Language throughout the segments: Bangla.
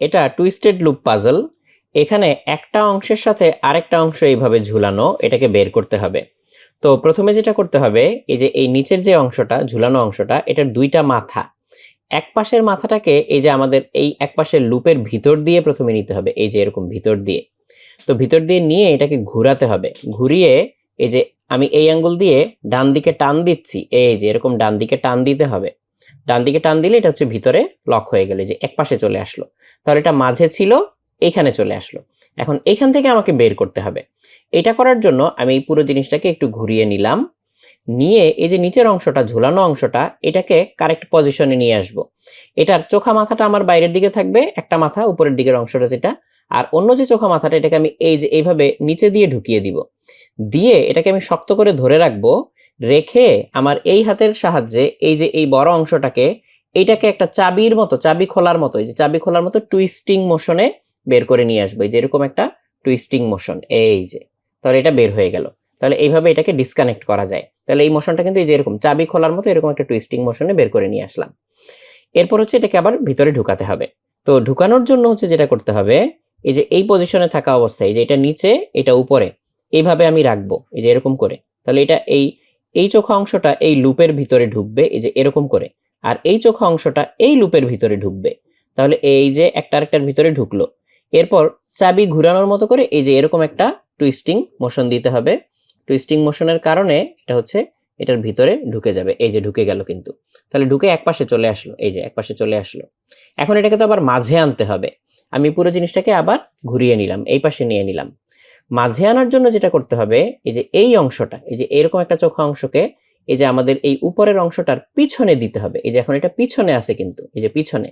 এটা টুইস্টেড লুপ পাজল এখানে একটা অংশের সাথে আরেকটা অংশ এইভাবে ঝুলানো, এটাকে বের করতে হবে। তো প্রথমে যেটা করতে হবে, এই যে এই নিচের যে অংশটা, ঝুলানো অংশটা, এটার দুইটা মাথা। এক পাশের মাথাটাকে এই যে আমাদের এই এক পাশের লুপের ভিতর দিয়ে প্রথমে নিতে হবে, এই যে এরকম ভিতর দিয়ে। তো ভিতর দিয়ে নিয়ে এটাকে ঘোরাতে হবে। ঘুরিয়ে এই যে আমি এই আঙ্গুল দিয়ে ডান দিকে টান দিচ্ছি, এই যে এরকম ডান দিকে টান দিতে হবে। ডান দিকে টান দিলে এটা হচ্ছে ভিতরে লক হয়ে গেলে যে এক পাশে চলে আসলো। তাহলে এটা মাঝে ছিল এইখানে চলে আসলো। এখন এইখান থেকে আমাকে বের করতে হবে। এটা করার জন্য আমি এই পুরো জিনিসটাকে একটু ঘুরিয়ে নিলাম। নিয়ে এই যে নিচের অংশটা, ঝুলানো অংশটা, এটাকে কারেক্ট পজিশনে নিয়ে আসব। এটার চোখা মাথাটা আমার বাইরের দিকে থাকবে, একটা মাথা উপরের দিকের অংশটা যেটা, আর অন্য যে চোখা মাথাটা, এটাকে আমি এই যে এইভাবে নিচে দিয়ে ঢুকিয়ে দিব। দিয়ে এটাকে আমি শক্ত করে ধরে রাখব রেখে আমার এই হাতের সাহায্যে এই যে এই বড় অংশটাকে, এইটাকে একটা চাবির মতো, চাবি খোলার মতো, এই যে চাবি খোলার মতো টুইস্টিং মোশনে বের করে নিয়ে আসব। এই যে এরকম একটা টুইস্টিং মোশন এই যে। তাহলে এটা বের হয়ে গেল। তাহলে এইভাবে এটাকে ডিসকানেক্ট করা যায়। তাহলে এই মোশনটা কিন্তু এই যে এরকম, চাবি খোলার মতো এরকম একটা টুইস্টিং মোশনে বের করে নিয়ে আসলাম। এরপর হচ্ছে এটাকে আবার ভিতরে ঢুকাতে হবে। তো ঢুকানোর জন্য হচ্ছে যেটা করতে হবে, এই যে এই পজিশনে থাকা অবস্থায়, এই যে এটা নিচে, এটা উপরে, এইভাবে আমি রাখব। এই যে এরকম করে। তাহলে এটা এই এই চোখা অংশটা এই লুপের ভিতরে ঢুকবে, এই যে এরকম করে। আর এই চোখা অংশটা এই লুপের ভিতরে ঢুকবে। তাহলে এই যে একটা আরেকটার ভিতরে ঢুকলো। এরপর চাবি ঘুরানোর মতো করে এই যে এরকম একটা টুইস্টিং মোশন দিতে হবে। টুইস্টিং মোশনের কারণে এটা হচ্ছে এটার ভিতরে ঢুকে যাবে। এই যে ঢুকে গেল কিন্তু। তাহলে ঢুকে এক পাশে চলে আসলো। এই যে এক পাশে চলে আসলো। এখন এটাকে তো আবার মাঝে আনতে হবে। আমি পুরো জিনিসটাকে আবার ঘুরিয়ে নিলাম। এই পাশে নিয়ে নিলাম। মাঝে আনার জন্য যেটা করতে হবে এই যে এই অংশটা এই যে এরকম একটা চোখা অংশকে এই যে আমাদের এই উপরের অংশটার পিছনে দিতে হবে এই যে এখন এটা পিছনে আছে কিন্তু এই যে পিছনে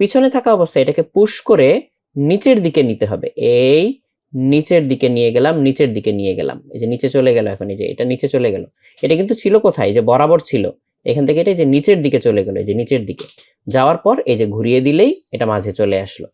পিছনে থাকা অবস্থায় এটাকে পুশ করে নিচের দিকে নিতে হবে এই নিচের দিকে নিয়ে গেলাম নিচের দিকে নিয়ে গেলাম এই যে নিচে চলে গেল এখন এই যে এটা নিচে চলে গেল এটা কিন্তু ছিল কোথায় যে বরাবর ছিল এখান থেকে এটা যে নিচের দিকে চলে গেল এই যে নিচের দিকে যাওয়ার পর এই যে ঘুরিয়ে দিলেই এটা মাঝে চলে আসলো